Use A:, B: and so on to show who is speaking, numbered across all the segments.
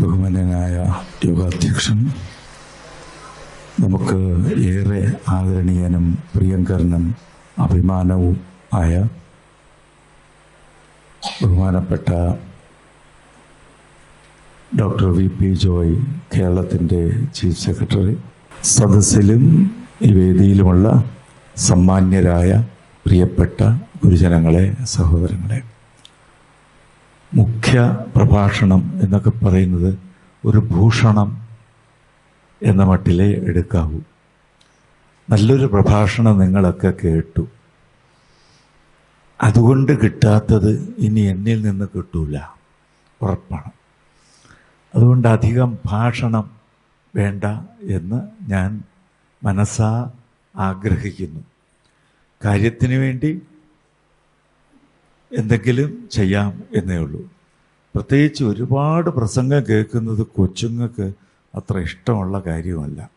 A: ബഹുമാന്യനായ യോഗാധ്യക്ഷൻ നമുക്ക് ഏറെ ആദരണീയനും പ്രിയങ്കരനും അഭിമാനവും ആയ ബഹുമാനപ്പെട്ട ഡോക്ടർ വി പി ജോയ് കേരളത്തിന്റെ ചീഫ് സെക്രട്ടറി സദസ്സിലും ഈ വേദിയിലുമുള്ള സമ്മാന്യരായ പ്രിയപ്പെട്ട ഗുരുജനങ്ങളെ സഹോദരങ്ങളെ. മുഖ്യ പ്രഭാഷണം എന്നൊക്കെ പറയുന്നത് ഒരു ഭൂഷണം എന്ന മട്ടിലേ എടുക്കാവൂ. നല്ലൊരു പ്രഭാഷണം നിങ്ങളൊക്കെ കേട്ടു. അതുകൊണ്ട് കിട്ടാത്തത് ഇനി എന്നിൽ നിന്ന് കിട്ടൂല. ഉറപ്പാണ്. അതുകൊണ്ട് അധികം ഭാഷണം വേണ്ട എന്ന് ഞാൻ മനസ്സാ ആഗ്രഹിക്കുന്നു. കാര്യത്തിന് വേണ്ടി എന്തെങ്കിലും ചെയ്യാം എന്നേ ഉള്ളൂ. പ്രത്യേകിച്ച് ഒരുപാട് പ്രസംഗം കേൾക്കുന്നത് കൊച്ചുങ്ങൾക്ക് അത്ര ഇഷ്ടമുള്ള കാര്യമല്ല.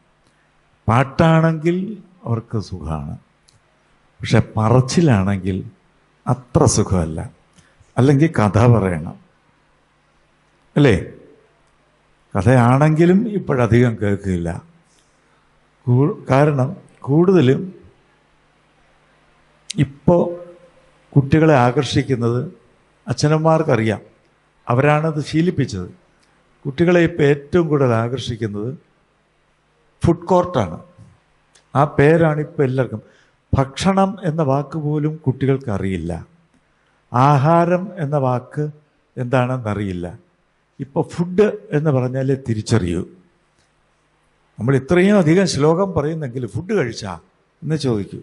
A: പാട്ടാണെങ്കിൽ അവർക്ക് സുഖമാണ്. പക്ഷെ പറച്ചിലാണെങ്കിൽ അത്ര സുഖമല്ല. അല്ലെങ്കിൽ കഥ പറയണം. അല്ലേ? കഥയാണെങ്കിലും ഇപ്പോഴധികം കേൾക്കില്ല. കാരണം കൂടുതലും ഇപ്പോൾ കുട്ടികളെ ആകർഷിക്കുന്നത് അച്ഛനന്മാർക്കറിയാം അവരാണത് ശീലിപ്പിച്ചത്. കുട്ടികളെ ഇപ്പോൾ ഏറ്റവും കൂടുതൽ ആകർഷിക്കുന്നത് ഫുഡ് കോർട്ടാണ്. ആ പേരാണ് ഇപ്പോൾ എല്ലാവർക്കും. ഭക്ഷണം എന്ന വാക്ക് പോലും കുട്ടികൾക്കറിയില്ല. ആഹാരം എന്ന വാക്ക് എന്താണെന്നറിയില്ല. ഇപ്പോൾ ഫുഡ് എന്ന് പറഞ്ഞാലേ തിരിച്ചറിയൂ. നമ്മൾ ഇത്രയും അധികം ശ്ലോകം പറയുന്നെങ്കിൽ ഫുഡ് കഴിച്ചാ എന്ന് ചോദിക്കൂ.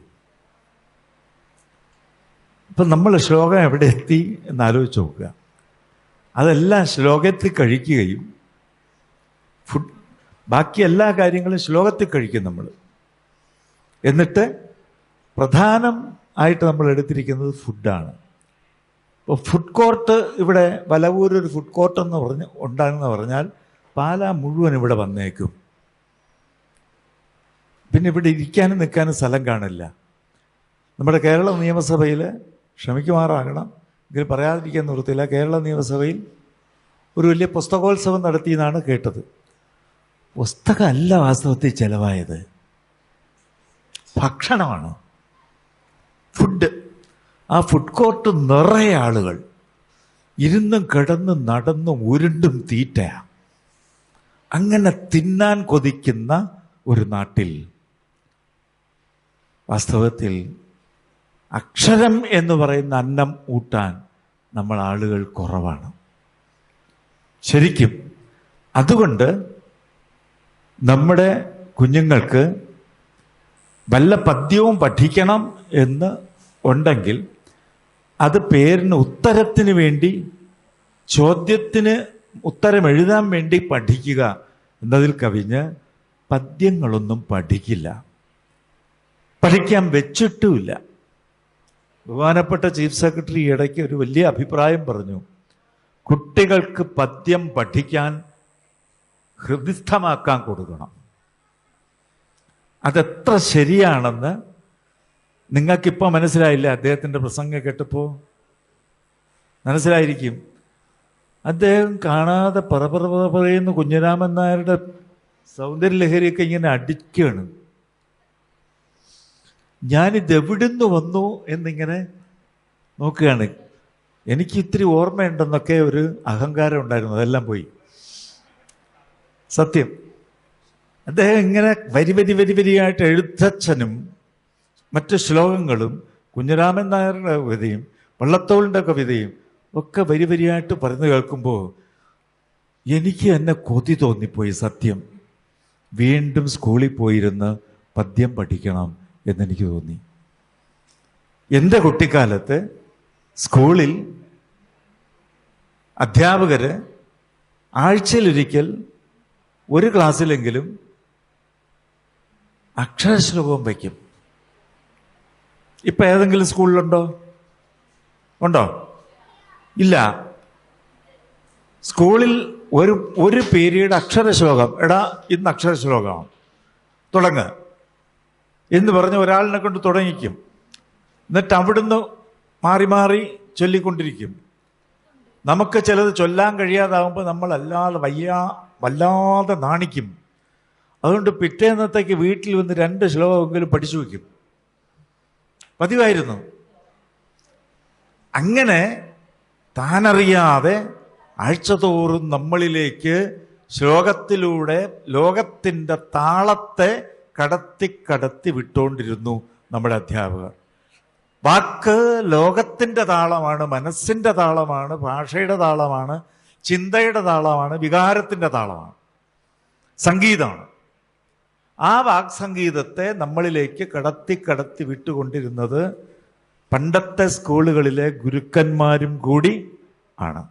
A: ഇപ്പം നമ്മൾ ശ്ലോകം എവിടെ എത്തി എന്ന് ആലോചിച്ച് നോക്കുക. അതെല്ലാം ശ്ലോകത്തിൽ കഴിക്കുകയും ഫുഡ് ബാക്കി എല്ലാ കാര്യങ്ങളും ശ്ലോകത്തിൽ കഴിക്കും നമ്മൾ എന്നിട്ട് പ്രധാനം ആയിട്ട് നമ്മൾ എടുത്തിരിക്കുന്നത് ഫുഡാണ്. ഇപ്പോൾ ഫുഡ് കോർട്ട് ഇവിടെ വലവൂരൊരു ഫുഡ് കോർട്ട് എന്ന് പറഞ്ഞ് ഉണ്ടാകുന്ന പറഞ്ഞാൽ പാല മുഴുവൻ ഇവിടെ വന്നേക്കും. പിന്നെ ഇവിടെ ഇരിക്കാനും നിൽക്കാനും സ്ഥലം കാണില്ല. നമ്മുടെ കേരള നിയമസഭയിൽ ക്ഷമിക്കുമാറാകണം. ഇതിൽ പറയാതിരിക്കാൻ നിർത്തില്ല. കേരള നിയമസഭയിൽ ഒരു വലിയ പുസ്തകോത്സവം നടത്തിയെന്നാണ് കേട്ടത്. പുസ്തകമല്ല വാസ്തവത്തിൽ ചിലവായത്. ഭക്ഷണമാണ്. ഫുഡ് ആ ഫുഡ് കോർട്ട് നിറയെ ആളുകൾ ഇരുന്നും കിടന്നും നടന്നും ഉരുണ്ടും തീറ്റയാ. അങ്ങനെ തിന്നാൻ കൊതിക്കുന്ന ഒരു നാട്ടിൽ വാസ്തവത്തിൽ അക്ഷരം എന്ന് പറയുന്ന അന്നം ഊട്ടാൻ നമ്മൾ ആളുകൾ കുറവാണ്. ശരിക്കും അതുകൊണ്ട് നമ്മുടെ കുഞ്ഞുങ്ങൾക്ക് വല്ല പദ്യവും പഠിക്കണം എന്ന് ഉണ്ടെങ്കിൽ അത് പേരിന് ഉത്തരത്തിന് വേണ്ടി ചോദ്യത്തിന് ഉത്തരം എഴുതാൻ വേണ്ടി പഠിക്കുക എന്നതിൽ കവിഞ്ഞ് പദ്യങ്ങളൊന്നും പഠിക്കില്ല. പഠിക്കാൻ വെച്ചിട്ടുമില്ല. ബഹുമാനപ്പെട്ട ചീഫ് സെക്രട്ടറി ഇടയ്ക്ക് ഒരു വലിയ അഭിപ്രായം പറഞ്ഞു. കുട്ടികൾക്ക് പദ്യം പഠിക്കാൻ ഹൃദിസ്ഥമാക്കാൻ കൊടുക്കണം. അതെത്ര ശരിയാണെന്ന് നിങ്ങൾക്കിപ്പോൾ മനസ്സിലായില്ല? അദ്ദേഹത്തിന്റെ പ്രസംഗം കേട്ടപ്പോൾ മനസ്സിലായിരിക്കും. അദ്ദേഹം കാണാതെ പറ പറയുന്ന കുഞ്ഞിരാമൻ നായരുടെ സൗന്ദര്യലഹരിയൊക്കെ ഇങ്ങനെ അടിക്കുകയാണ് ഞാനിത് എവിടുന്ന് വന്നു എന്നിങ്ങനെ നോക്കുകയാണ്. എനിക്ക് ഇത്തിരി ഓർമ്മയുണ്ടെന്നൊക്കെ ഒരു അഹങ്കാരം ഉണ്ടായിരുന്നു. അതെല്ലാം പോയി. സത്യം. അദ്ദേഹം ഇങ്ങനെ വരി വരി വരി വരിയായിട്ട് എഴുത്തച്ഛനും മറ്റ് ശ്ലോകങ്ങളും കുഞ്ഞുരാമൻ നായരുടെ കവിതയും വള്ളത്തോളിന്റെ കവിതയും ഒക്കെ വരി വരിയായിട്ട് പറഞ്ഞു കേൾക്കുമ്പോൾ എനിക്ക് എന്നെ കൊതി തോന്നിപ്പോയി സത്യം. വീണ്ടും സ്കൂളിൽ പോയിരുന്ന് പദ്യം പഠിക്കണം. എന്നെനിക്ക് തോന്നി. എന്റെ കുട്ടിക്കാലത്ത് സ്കൂളിൽ അധ്യാപകർ ആഴ്ചയിലൊരിക്കൽ ഒരു ക്ലാസ്സിലെങ്കിലും അക്ഷരശ്ലോകവും വയ്ക്കും. ഇപ്പം ഏതെങ്കിലും സ്കൂളിലുണ്ടോ? ഉണ്ടോ? ഇല്ല. സ്കൂളിൽ ഒരു ഒരു പീരീഡ് അക്ഷരശ്ലോകം. എടാ ഇന്ന് അക്ഷരശ്ലോകമാണ്. തുടങ്ങ്. എന്ന് പറഞ്ഞ് ഒരാളിനെ കൊണ്ട് തുടങ്ങിക്കും. എന്നിട്ട് അവിടുന്ന് മാറി മാറി ചൊല്ലിക്കൊണ്ടിരിക്കും. നമുക്ക് ചിലത് ചൊല്ലാൻ കഴിയാതാകുമ്പോൾ നമ്മൾ അല്ലാതെ വയ്യാ വല്ലാതെ നാണിക്കും. അതുകൊണ്ട് പിറ്റേന്നത്തേക്ക് വീട്ടിൽ വന്ന് രണ്ട് ശ്ലോകമെങ്കിലും പഠിച്ചു വയ്ക്കും. പതിവായിരുന്നു. അങ്ങനെ താനറിയാതെ ആഴ്ചതോറും നമ്മളിലേക്ക് ശ്ലോകത്തിലൂടെ ലോകത്തിന്റെ താളത്തെ കടത്തി കടത്തി വിട്ടുകൊണ്ടിരുന്നു നമ്മുടെ അധ്യാപകർ. വാക്ക് ലോകത്തിന്റെ താളമാണ് മനസ്സിന്റെ താളമാണ് ഭാഷയുടെ താളമാണ് ചിന്തയുടെ താളമാണ് വികാരത്തിന്റെ താളമാണ്. സംഗീതമാണ്. ആ വാക് സംഗീതത്തെ നമ്മളിലേക്ക് കടത്തി കടത്തി വിട്ടുകൊണ്ടിരുന്നത് പണ്ടത്തെ സ്കൂളുകളിലെ ഗുരുക്കന്മാരും കൂടി ആണ്.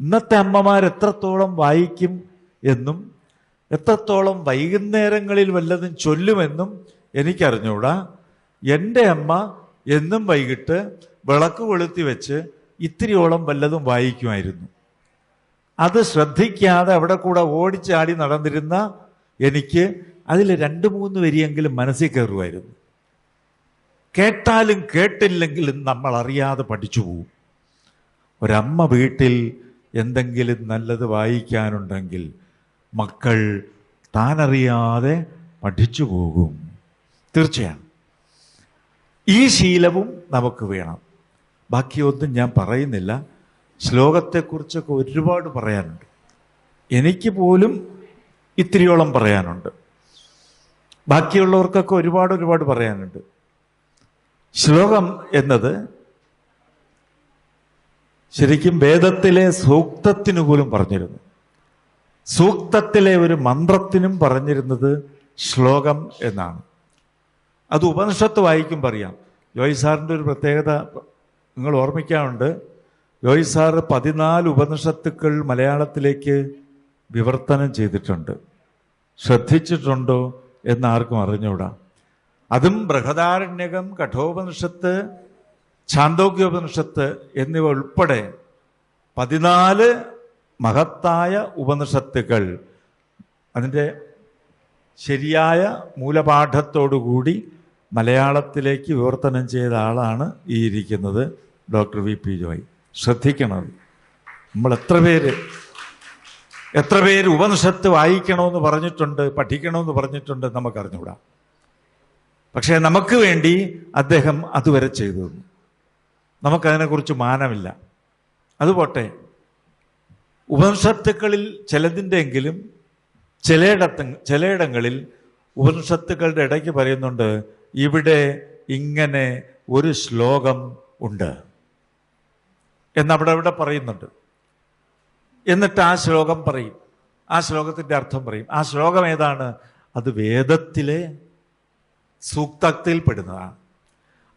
A: ഇന്നത്തെ അമ്മമാർ എത്രത്തോളം വായിക്കും എന്നും എത്രത്തോളം വൈകുന്നേരങ്ങളിൽ വല്ലതും ചൊല്ലുമെന്നും എനിക്കറിഞ്ഞൂടാ. എന്റെ അമ്മ എന്നും വൈകിട്ട് വിളക്ക് കൊളുത്തി വെച്ച് ഇത്തിരിയോളം വല്ലതും വായിക്കുമായിരുന്നു. അത് ശ്രദ്ധിക്കാതെ അവിടെ കൂടെ ഓടിച്ചാടി നടന്നിരുന്ന എനിക്ക് അതിൽ രണ്ട് മൂന്ന് വരിയെങ്കിലും മനസ്സിൽ കയറുമായിരുന്നു. കേട്ടാലും കേട്ടില്ലെങ്കിലും നമ്മൾ അറിയാതെ പഠിച്ചു പോവും. ഒരമ്മ വീട്ടിൽ എന്തെങ്കിലും നല്ലത് വായിക്കാനുണ്ടെങ്കിൽ മക്കൾ താനറിയാതെ പഠിച്ചു പോകും. തീർച്ചയാണ് ഈ ശീലവും നമുക്ക് വേണം. ബാക്കിയൊന്നും ഞാൻ പറയുന്നില്ല. ശ്ലോകത്തെക്കുറിച്ചൊക്കെ ഒരുപാട് പറയാനുണ്ട്. എനിക്ക് പോലും ഇത്തിരിയോളം പറയാനുണ്ട്. ബാക്കിയുള്ളവർക്കൊക്കെ ഒരുപാട് ഒരുപാട് പറയാനുണ്ട്. ശ്ലോകം എന്നത് ശരിക്കും വേദത്തിലെ സൂക്തത്തിനു പോലും പറഞ്ഞിരുന്നു. സൂക്തത്തിലെ ഒരു മന്ത്രത്തിനും പറഞ്ഞിരുന്നത് ശ്ലോകം എന്നാണ്. അത് ഉപനിഷത്ത് വായിക്കും പറയാം ജോയ് സാറിന്റെ ഒരു പ്രത്യേകത നിങ്ങൾ ഓർമ്മിക്കാറുണ്ട് ജോയ് സാർ പതിനാല് ഉപനിഷത്തുക്കൾ മലയാളത്തിലേക്ക് വിവർത്തനം ചെയ്തിട്ടുണ്ട്. ശ്രദ്ധിച്ചിട്ടുണ്ടോ എന്ന് ആർക്കും അറിഞ്ഞൂടാ അതും ബൃഹദാരണ്യകം കഠോപനിഷത്ത് ഛാന്തോഗ്യോപനിഷത്ത് എന്നിവ ഉൾപ്പെടെ പതിനാല് മഹത്തായ ഉപനിഷത്തുകൾ അതിന്റെ ശരിയായ മൂലപാഠത്തോടുകൂടി മലയാളത്തിലേക്ക് വിവർത്തനം ചെയ്ത ആളാണ് ഈ ഇരിക്കുന്നത് ഡോക്ടർ വി പി ജോയ്. ശ്രദ്ധിക്കണം. നമ്മൾ എത്ര പേര് എത്ര പേര് ഉപനിഷത്ത് വായിക്കണമെന്ന് പറഞ്ഞിട്ടുണ്ട് പഠിക്കണമെന്ന് പറഞ്ഞിട്ടുണ്ട് നമുക്കറിഞ്ഞുകൂടാ പക്ഷേ നമുക്ക് വേണ്ടി അദ്ദേഹം അതുവരെ ചെയ്തു തന്നു. നമുക്കതിനെക്കുറിച്ച് മാനമില്ല. അതുപോട്ടെ ഉപനിഷത്തുക്കളിൽ ചിലതിന്റെയെങ്കിലും ചിലയിടത്ത് ചിലയിടങ്ങളിൽ ഉപനിഷത്തുക്കളുടെ ഇടയ്ക്ക് പറയുന്നുണ്ട് ഇവിടെ ഇങ്ങനെ ഒരു ശ്ലോകം ഉണ്ട്. എന്നവിടെ അവിടെ പറയുന്നുണ്ട്. എന്നിട്ട് ആ ശ്ലോകം പറയും. ആ ശ്ലോകത്തിന്റെ അർത്ഥം പറയും. ആ ശ്ലോകം ഏതാണ്? അത് വേദത്തിലെ സൂക്തത്തിൽപ്പെടുന്നതാണ്.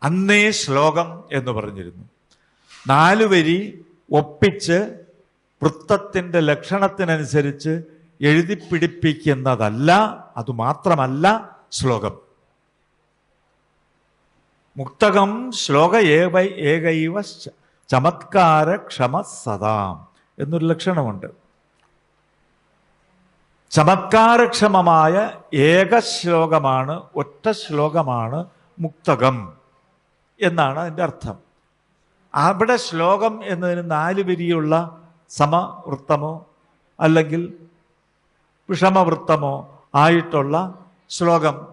A: അന്നേ ശ്ലോകം എന്ന് പറഞ്ഞിരുന്നു. നാലുവരി ഒപ്പിച്ച് വൃത്തത്തിന്റെ ലക്ഷണത്തിനനുസരിച്ച് എഴുതി പിടിപ്പിക്കുന്നതല്ല അതുമാത്രമല്ല ശ്ലോകം. മുക്തകം ശ്ലോക ഏവ ഏകൈവ ചമത്കാര ക്ഷമ സദാം എന്നൊരു ലക്ഷണമുണ്ട്. ചമത്കാരക്ഷമമായ ഏക ശ്ലോകമാണ് ഒറ്റ ശ്ലോകമാണ് മുക്തകം എന്നാണ് അതിന്റെ അർത്ഥം. അവിടെ ശ്ലോകം എന്നതിന് നാല് വരിയുള്ള സമവൃത്തമോ അല്ലെങ്കിൽ വിഷമവൃത്തമോ ആയിട്ടുള്ള ശ്ലോകം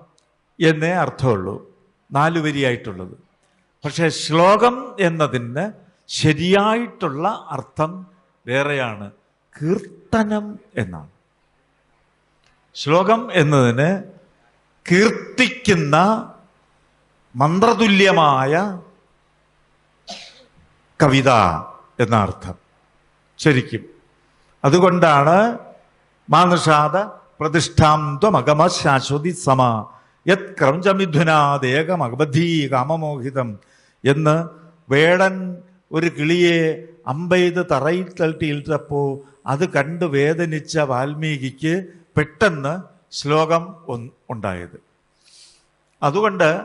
A: എന്നേ അർത്ഥമുള്ളൂ. നാലു വരിയായിട്ടുള്ളത്. പക്ഷേ ശ്ലോകം എന്നതിന് ശരിയായിട്ടുള്ള അർത്ഥം വേറെയാണ്. കീർത്തനം എന്നാണ്. ശ്ലോകം എന്നതിന് കീർത്തിക്കുന്ന മന്ത്രതുല്യമായ കവിത എന്ന അർത്ഥം. ശരിക്കും. അതുകൊണ്ടാണ് മാനുഷാദ പ്രതിഷ്ഠാന്തമകമ ശാശ്വതി സമ. യത് ക്രൗഞ്ചമിഥുനാദേകമഗബധീ കാമമോഹിതം എന്ന് വേടൻ ഒരു കിളിയെ അമ്പെയ്ത് തറയിൽ തട്ടിയിട്ടപ്പോൾ അത് കണ്ട് വേദനിച്ച വാൽമീകിക്ക് പെട്ടെന്ന് ശ്ലോകം ഉണ്ടായത്. അതുകൊണ്ട്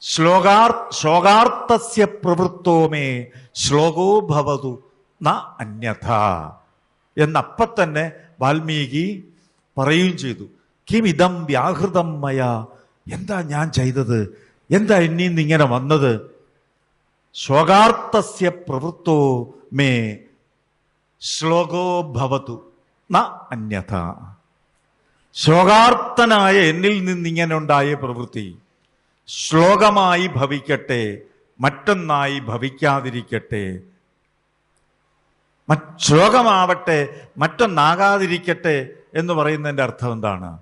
A: ശ്ലോകാർ ശ്ലോകാർത്ഥസ്യ പ്രവൃത്തോമേ ശ്ലോകോ ഭവതു ന അന്യഥ എന്നപ്പ തന്നെ വാൽമീകി പറയുകയും ചെയ്തു. കിം ഇതം വ്യാഹൃതം മയ. എന്താ ഞാൻ ചെയ്തത്? എന്താ എന്നിന്ന് ഇങ്ങനെ വന്നത്? ശോകാർത്ഥസ്യ പ്രവൃത്തോ മേ ശ്ലോകോ ഭവതു. ന അന്യഥ. ശോകാർത്ഥനായ എന്നിൽ നിന്നിങ്ങനെ ഉണ്ടായ പ്രവൃത്തി ശ്ലോകമായി ഭവിക്കട്ടെ മറ്റൊന്നായി ഭവിക്കാതിരിക്കട്ടെ ശ്ലോകമാവട്ടെ മറ്റൊന്നാകാതിരിക്കട്ടെ എന്ന് പറയുന്നതിന്റെ അർത്ഥം എന്താണ്?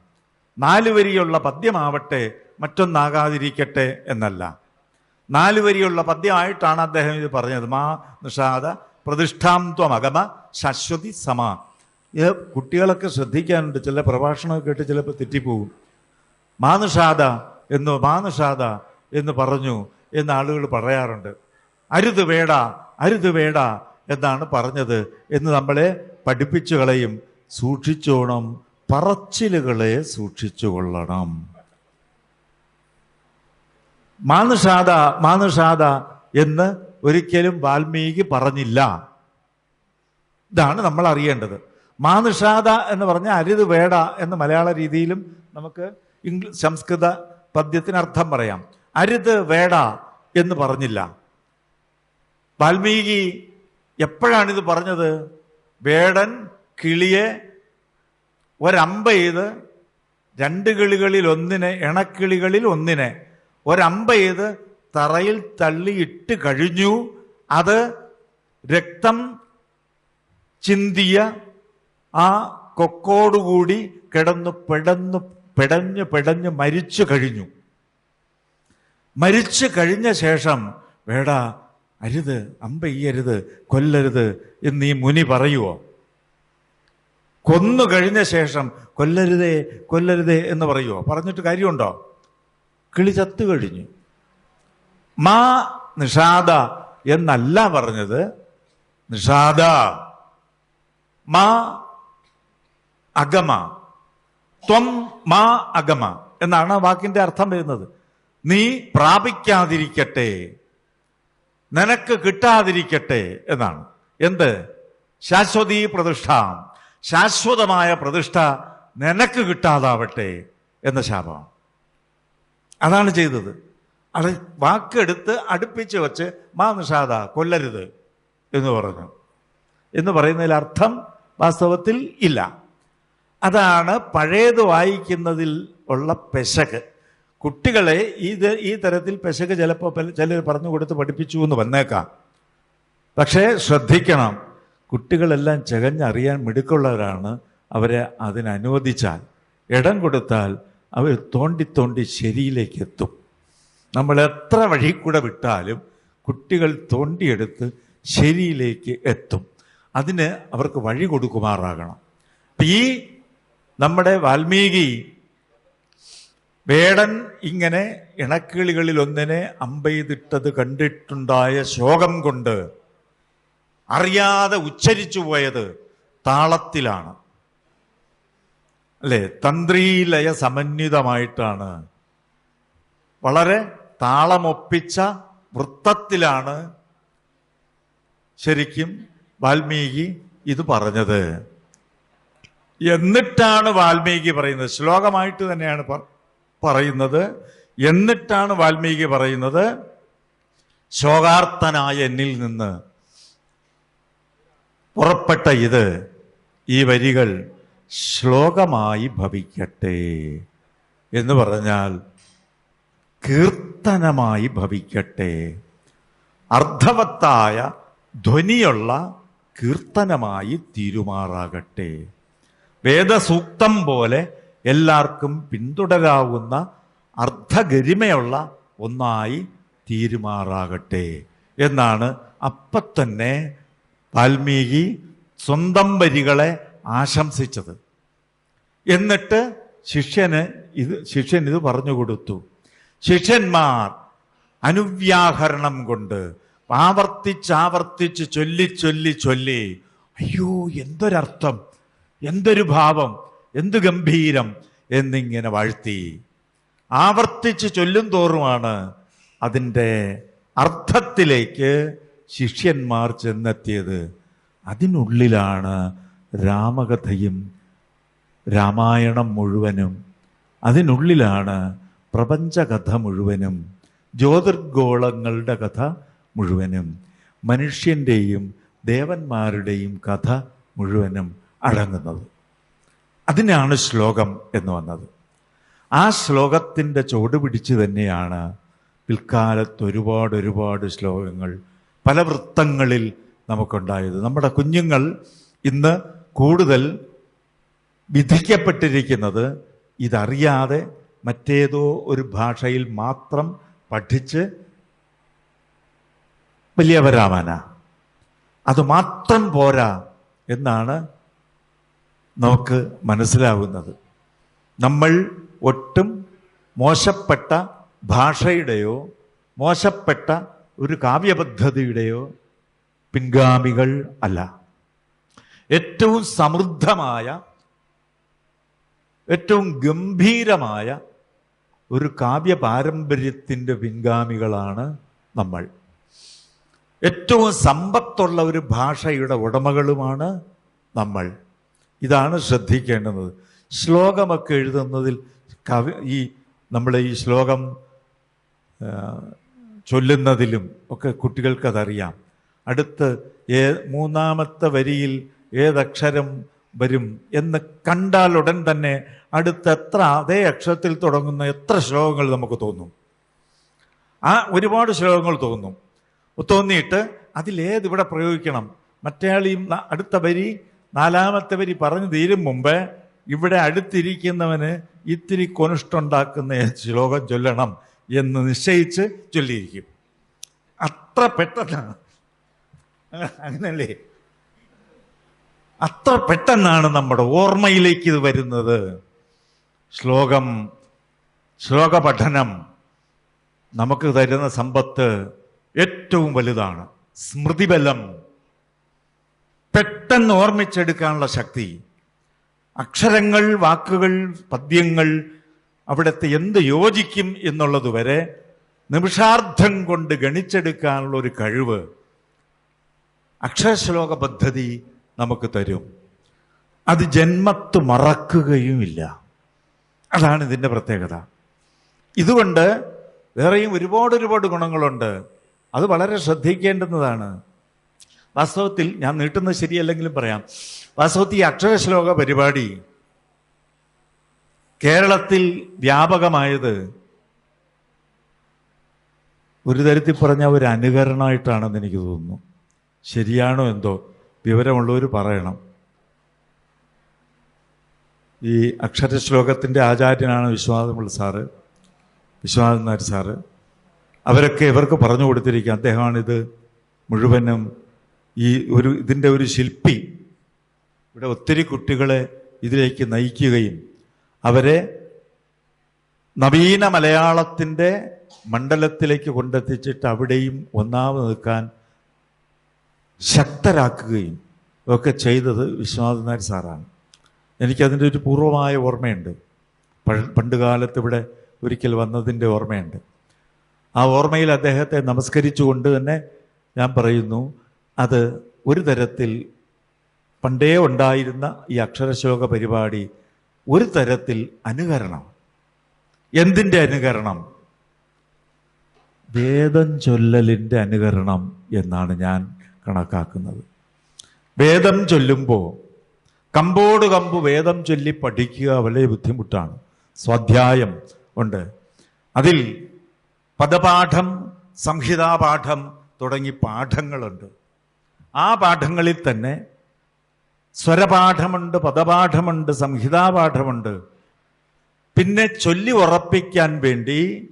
A: നാലുവരിയുള്ള പദ്യമാവട്ടെ മറ്റൊന്നാകാതിരിക്കട്ടെ എന്നല്ല. നാലുവരിയുള്ള പദ്യമായിട്ടാണ് അദ്ദേഹം ഇത് പറഞ്ഞത്. മാ നിഷാദ പ്രതിഷ്ഠാം ത്വമഗമ ശശ്വതി സമ. ഇത് കുട്ടികളൊക്കെ ശ്രദ്ധിക്കാനുണ്ട്. ചില പ്രഭാഷണമൊക്കെ കേട്ട് ചിലപ്പോൾ തെറ്റിപ്പോകും. മാനുഷാദ എന്ന് മാനുഷാദ എന്ന് പറഞ്ഞു എന്ന് ആളുകൾ പറയാറുണ്ട്. അരുത് വേട അരുത് വേട എന്നാണ് പറഞ്ഞത്. എന്ന് നമ്മളെ പഠിപ്പിച്ചു കളയും സൂക്ഷിച്ചോണം. പറച്ചിലുകളെ സൂക്ഷിച്ചു കൊള്ളണം മാനുഷാദ മാനുഷാദ എന്ന് ഒരിക്കലും വാൽമീകി പറഞ്ഞില്ല. ഇതാണ് നമ്മൾ അറിയേണ്ടത്. മാനുഷാദ എന്ന് പറഞ്ഞാൽ അരുത് വേട എന്ന് മലയാള രീതിയിലും നമുക്ക് ഇംഗ്ലീഷ് സംസ്കൃത പദ്യത്തിന് അർത്ഥം പറയാം. അരുത് വേട എന്ന് പറഞ്ഞില്ല. വാൽമീകി എപ്പോഴാണിത് പറഞ്ഞത്? വേടൻ കിളിയെ ഒരമ്പ ചെയ്ത് രണ്ട് കിളികളിൽ ഒന്നിനെ ഇണക്കിളികളിൽ ഒന്നിനെ ഒരമ്പ ചെയ്ത് തറയിൽ തള്ളിയിട്ട് കഴിഞ്ഞു. അത് രക്തം ചിന്തിയ ആ കൊക്കോടുകൂടി കിടന്നു പെടന്നു പെടഞ്ഞു പെടഞ്ഞു മരിച്ചു കഴിഞ്ഞു. മരിച്ചു കഴിഞ്ഞ ശേഷം വേടാ അരുത് അമ്പ ചെയ്യരുത് കൊല്ലരുത് എന്ന് ഈ മുനി പറയുവോ? കൊന്നു കഴിഞ്ഞ ശേഷം കൊല്ലരുതേ കൊല്ലരുതേ എന്ന് പറയുവോ? പറഞ്ഞിട്ട് കാര്യമുണ്ടോ? കിളി ചത്തു കഴിഞ്ഞു. മാ നിഷാദ എന്നല്ല പറഞ്ഞത്. നിഷാദ. മാ അഗമ. ത്വം മാ അഗമ എന്നാണ് ആ വാക്കിന്റെ അർത്ഥം വരുന്നത്. നീ പ്രാപിക്കാതിരിക്കട്ടെ. നിനക്ക് കിട്ടാതിരിക്കട്ടെ എന്നാണ്. എന്ത്? ശാശ്വതീ പ്രതിഷ്ഠ. ശാശ്വതമായ പ്രതിഷ്ഠ നിനക്ക് കിട്ടാതാവട്ടെ എന്ന ശാപമാണ് അതാണ് ചെയ്തത്. അത് വാക്കെടുത്ത് അടുപ്പിച്ച് വച്ച് മാ നിഷാദ കൊല്ലരുത് എന്ന് പറഞ്ഞു. എന്ന് പറയുന്നതിൽ അർത്ഥം വാസ്തവത്തിൽ ഇല്ല. അതാണ് പഴയത് വായിക്കുന്നതിൽ ഉള്ള പെശക്. കുട്ടികളെ ഇത് ഈ തരത്തിൽ പെശക് ചിലപ്പോൾ ചിലർ പറഞ്ഞു കൊടുത്ത് പഠിപ്പിച്ചു എന്ന് വന്നേക്കാം. പക്ഷേ ശ്രദ്ധിക്കണം കുട്ടികളെല്ലാം ചകഞ്ഞറിയാൻ മിടുക്കുള്ളവരാണ് അവരെ അതിനനുവദിച്ചാൽ. ഇടം കൊടുത്താൽ അവർ തോണ്ടി തോണ്ടി ശരിയിലേക്ക് എത്തും നമ്മൾ എത്ര വഴി കൂടെ വിട്ടാലും കുട്ടികൾ തോണ്ടിയെടുത്ത് ശരിയിലേക്ക് എത്തും. അതിന് അവർക്ക് വഴി കൊടുക്കുമാറാകണം. ഈ നമ്മുടെ വാൽമീകി വേടൻ ഇങ്ങനെ ഇണക്കിളികളിൽ ഒന്നിനെ അമ്പെയ്തിട്ടത് കണ്ടിട്ടുണ്ടായ ശോകം കൊണ്ട് അറിയാതെ ഉച്ചരിച്ചു പോയത് താളത്തിലാണ്. അല്ലേ? തന്ത്രീലയ സമന്വിതമായിട്ടാണ്. വളരെ താളമൊപ്പിച്ച വൃത്തത്തിലാണ് ശരിക്കും വാൽമീകി ഇത് പറഞ്ഞത്. എന്നിട്ടാണ് വാൽമീകി പറയുന്നത്. ശ്ലോകമായിട്ട് തന്നെയാണ് പ- പറയുന്നത് എന്നിട്ടാണ് വാൽമീകി പറയുന്നത് ശോകാർത്തനായ എന്നിൽ നിന്ന് പുറപ്പെട്ട ഇത് ഈ വരികൾ ശ്ലോകമായി ഭവിക്കട്ടെ എന്ന് പറഞ്ഞാൽ കീർത്തനമായി ഭവിക്കട്ടെ. അർത്ഥവത്തായ ധ്വനിയുള്ള കീർത്തനമായി തീരുമാറാകട്ടെ. വേദസൂക്തം പോലെ എല്ലാവർക്കും പിന്തുടരാവുന്ന അർത്ഥഗരിമയുള്ള ഒന്നായി തീരുമാറാകട്ടെ എന്നാണ് അപ്പത്തന്നെ വാൽമീകി സ്വന്തം വരികളെ ആശംസിച്ചത്. എന്നിട്ട് ശിഷ്യന് ഇത് ശിഷ്യൻ ഇത് പറഞ്ഞു കൊടുത്തു. ശിഷ്യന്മാർ അനുവ്യാഹരണം കൊണ്ട് ആവർത്തിച്ചാവർത്തിച്ച് ചൊല്ലി ചൊല്ലി ചൊല്ലി. അയ്യോ എന്തൊരർത്ഥം. എന്തൊരു ഭാവം. എന്തു ഗംഭീരം എന്നിങ്ങനെ വാഴ്ത്തി. ആവർത്തിച്ച് ചൊല്ലും തോറുമാണ് അതിന്റെ അർത്ഥത്തിലേക്ക് ശിഷ്യന്മാർ ചെന്നെത്തിയത്. അതിനുള്ളിലാണ് രാമകഥയും രാമായണം മുഴുവനും. അതിനുള്ളിലാണ് പ്രപഞ്ചകഥ മുഴുവനും. ജ്യോതിർഗോളങ്ങളുടെ കഥ മുഴുവനും. മനുഷ്യന്റെയും ദേവന്മാരുടെയും കഥ മുഴുവനും അടങ്ങുന്നത്. അതിനാണ് ശ്ലോകം എന്ന് വന്നത്. ആ ശ്ലോകത്തിന്റെ ചുവട് പിടിച്ച് തന്നെയാണ് പിൽക്കാലത്ത് ഒരുപാട് ഒരുപാട് ശ്ലോകങ്ങൾ പല വൃത്തങ്ങളിൽ നമുക്കുണ്ടായത്. നമ്മുടെ കുഞ്ഞുങ്ങൾ ഇന്ന് കൂടുതൽ വിധിക്കപ്പെട്ടിരിക്കുന്നത് ഇതറിയാതെ മറ്റേതോ ഒരു ഭാഷയിൽ മാത്രം പഠിച്ച് വലിയവരാവാനാ. അത് മാത്രം പോരാ എന്നാണ് നമുക്ക് മനസ്സിലാവുന്നത്. നമ്മൾ ഒട്ടും മോശപ്പെട്ട ഭാഷയുടെയോ മോശപ്പെട്ട ഒരു കാവ്യപദ്ധതിയുടെയോ പിൻഗാമികൾ അല്ല. ഏറ്റവും സമൃദ്ധമായ ഏറ്റവും ഗംഭീരമായ ഒരു കാവ്യ പാരമ്പര്യത്തിന്റെ പിൻഗാമികളാണ് നമ്മൾ. ഏറ്റവും സമ്പത്തുള്ള ഒരു ഭാഷയുടെ ഉടമകളുമാണ് നമ്മൾ. ഇതാണ് ശ്രദ്ധിക്കേണ്ടുന്നത്. ശ്ലോകമൊക്കെ എഴുതുന്നതിൽ കവി ഈ നമ്മുടെ ഈ ശ്ലോകം ചൊല്ലുന്നതിലും ഒക്കെ കുട്ടികൾക്കതറിയാം. അടുത്ത് ഏ മൂന്നാമത്തെ വരിയിൽ ഏതക്ഷരം വരും എന്ന് കണ്ടാൽ ഉടൻ തന്നെ അടുത്ത് എത്ര അതേ അക്ഷരത്തിൽ തുടങ്ങുന്ന എത്ര ശ്ലോകങ്ങൾ നമുക്ക് തോന്നും. ആ ഒരുപാട് ശ്ലോകങ്ങൾ തോന്നും. തോന്നിയിട്ട് അതിലേത് ഇവിടെ പ്രയോഗിക്കണം. മറ്റേയാൾ ഈ അടുത്ത വരി നാലാമത്തെ വരി പറഞ്ഞു തീരും മുമ്പ് ഇവിടെ അടുത്തിരിക്കുന്നവന് ഇത്തിരി കൊനിഷ്ടുണ്ടാക്കുന്ന ശ്ലോകം ചൊല്ലണം എന്ന് നിശ്ചയിച്ച് ചൊല്ലിയിരിക്കും. അത്ര പെട്ടെന്നാണ്. അങ്ങനല്ലേ? അത്ര പെട്ടെന്നാണ് നമ്മുടെ ഓർമ്മയിലേക്ക് ഇത് വരുന്നത്. ശ്ലോകം ശ്ലോക പഠനം നമുക്ക് തരുന്ന സമ്പത്ത് ഏറ്റവും വലുതാണ്. സ്മൃതിബലം. പെട്ടെന്ന് ഓർമ്മിച്ചെടുക്കാനുള്ള ശക്തി. അക്ഷരങ്ങൾ വാക്കുകൾ പദ്യങ്ങൾ അവിടുത്തെ എന്ത് യോജിക്കും എന്നുള്ളത് വരെ നിമിഷാർത്ഥം കൊണ്ട് ഗണിച്ചെടുക്കാനുള്ള ഒരു കഴിവ് അക്ഷരശ്ലോക പദ്ധതി നമുക്ക് തരും. അത് ജന്മത്ത് മറക്കുകയുമില്ല. അതാണ് ഇതിന്റെ പ്രത്യേകത. ഇതുകൊണ്ട് വേറെയും ഒരുപാട് ഒരുപാട് ഗുണങ്ങളുണ്ട്. അത് വളരെ ശ്രദ്ധിക്കേണ്ടുന്നതാണ്. വാസ്തവത്തിൽ ഞാൻ നീട്ടുന്നത് ശരിയല്ലെങ്കിലും പറയാം. വാസ്തവത്തിൽ ഈ അക്ഷരശ്ലോക പരിപാടി കേരളത്തിൽ വ്യാപകമായത് ഒരു തരത്തിൽ പറഞ്ഞ ഒരു അനുകരണമായിട്ടാണെന്ന് എനിക്ക് തോന്നുന്നു. ശരിയാണോ എന്തോ? വിവരമുള്ളവർ പറയണം. ഈ അക്ഷരശ്ലോകത്തിന്റെ ആചാര്യനാണ് വിശ്വനാഥമുള്ള സാറ് വിശ്വനാഥൻ നായർ സാറ്. അവരൊക്കെ ഇവർക്ക് പറഞ്ഞു കൊടുത്തിരിക്കുക. അദ്ദേഹമാണിത് മുഴുവനും ഈ ഒരു ഇതിന്റെ ഒരു ശില്പി ഇവിടെ ഒത്തിരി കുട്ടികളെ ഇതിലേക്ക് നയിക്കുകയും അവരെ നവീന മലയാളത്തിന്റെ മണ്ഡലത്തിലേക്ക് കൊണ്ടെത്തിച്ചിട്ട് അവിടെയും ഒന്നാമത് നിൽക്കാൻ ശക്തരാക്കുകയും ഒക്കെ ചെയ്തത് വിശ്വനാഥൻ നായർ സാറാണ്. എനിക്കതിന്റെ ഒരു പൂർവമായ ഓർമ്മയുണ്ട്. പണ്ട് കാലത്ത് ഇവിടെ ഒരിക്കൽ വന്നതിന്റെ ഓർമ്മയുണ്ട്. ആ ഓർമ്മയിൽ അദ്ദേഹത്തെ നമസ്കരിച്ചുകൊണ്ട് തന്നെ ഞാൻ പറയുന്നു അത് ഒരു തരത്തിൽ പണ്ടേ ഉണ്ടായിരുന്ന ഈ അക്ഷരശ്ലോക പരിപാടി ഒരു തരത്തിൽ അനുകരണം. എന്തിന്റെ അനുകരണം? വേദം ചൊല്ലലിന്റെ അനുകരണം എന്നാണ് ഞാൻ കണക്കാക്കുന്നത്. വേദം ചൊല്ലുമ്പോൾ കമ്പോട് കമ്പ് വേദം ചൊല്ലി പഠിക്കുക വളരെ ബുദ്ധിമുട്ടാണ്. സ്വാധ്യായം ഉണ്ട്. അതിൽ പദപാഠം സംഹിതാപാഠം തുടങ്ങി പാഠങ്ങളുണ്ട്. ആ പാഠങ്ങളിൽ തന്നെ സ്വരപാഠമുണ്ട് പദപാഠമുണ്ട് സംഹിതാപാഠമുണ്ട്. പിന്നെ ചൊല്ലി ഉറപ്പിക്കാൻ വേണ്ടി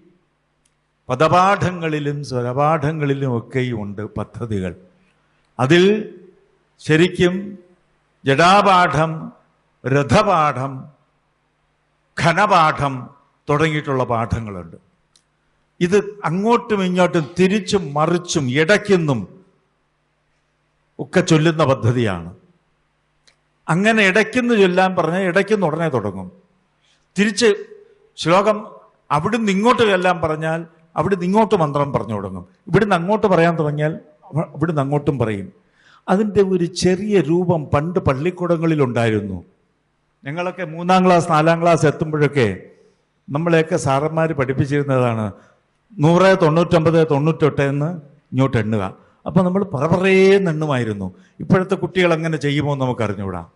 A: പദപാഠങ്ങളിലും സ്വരപാഠങ്ങളിലും ഒക്കെയും ഉണ്ട് പദ്ധതികൾ. അതിൽ ശരിക്കും ജഡാപാഠം രഥപാഠം ഘനപാഠം തുടങ്ങിയിട്ടുള്ള പാഠങ്ങളുണ്ട്. ഇത് അങ്ങോട്ടും ഇങ്ങോട്ടും തിരിച്ചും മറിച്ചും ഇടയ്ക്കുന്നും ഒക്കെ ചൊല്ലുന്ന പദ്ധതിയാണ്. അങ്ങനെ ഇടയ്ക്കുന്ന് ചൊല്ലാൻ പറഞ്ഞാൽ ഇടയ്ക്കുന്ന് ഉടനെ തുടങ്ങും. തിരിച്ച് ശ്ലോകം അവിടുന്ന് ഇങ്ങോട്ട് ചൊല്ലാൻ പറഞ്ഞാൽ അവിടുന്ന് ഇങ്ങോട്ട് മന്ത്രം പറഞ്ഞു തുടങ്ങും. ഇവിടുന്ന് അങ്ങോട്ട് പറയാൻ തുടങ്ങിയാൽ ഇവിടുന്ന് അങ്ങോട്ടും പറയും. അതിന്റെ ഒരു ചെറിയ രൂപം പണ്ട് പള്ളിക്കൂടങ്ങളിൽ ഉണ്ടായിരുന്നു ഞങ്ങളൊക്കെ മൂന്നാം ക്ലാസ് നാലാം ക്ലാസ് എത്തുമ്പോഴൊക്കെ നമ്മളെയൊക്കെ സാറന്മാർ പഠിപ്പിച്ചിരുന്നതാണ്. നൂറ് തൊണ്ണൂറ്റൊമ്പത് തൊണ്ണൂറ്റൊട്ട് എന്ന് ഇങ്ങോട്ട് എണ്ണുക. അപ്പോൾ നമ്മൾ പറപറേന്ന് നിണ്ണുമായിരുന്നു. ഇപ്പോഴത്തെ കുട്ടികൾ അങ്ങനെ ചെയ്യുമോ എന്ന് നമുക്ക് അറിഞ്ഞുകൂടാ.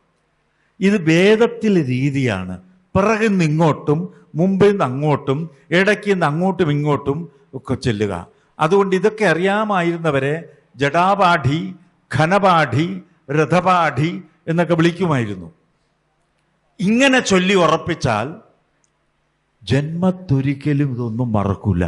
A: ഇത് വേദത്തിലെ രീതിയാണ്. പിറകിൽ നിന്ന് ഇങ്ങോട്ടും മുമ്പിൽ നിന്ന് അങ്ങോട്ടും ഇടയ്ക്ക് നിന്ന് അങ്ങോട്ടും ഇങ്ങോട്ടും ഒക്കെ ചെല്ലുക. അതുകൊണ്ട് ഇതൊക്കെ അറിയാമായിരുന്നവരെ ജടാപാഠി ഘനപാഠി രഥപാഠി എന്നൊക്കെ വിളിക്കുമായിരുന്നു. ഇങ്ങനെ ചൊല്ലി ഉറപ്പിച്ചാൽ ജന്മത്തൊരിക്കലും ഇതൊന്നും മറക്കൂല.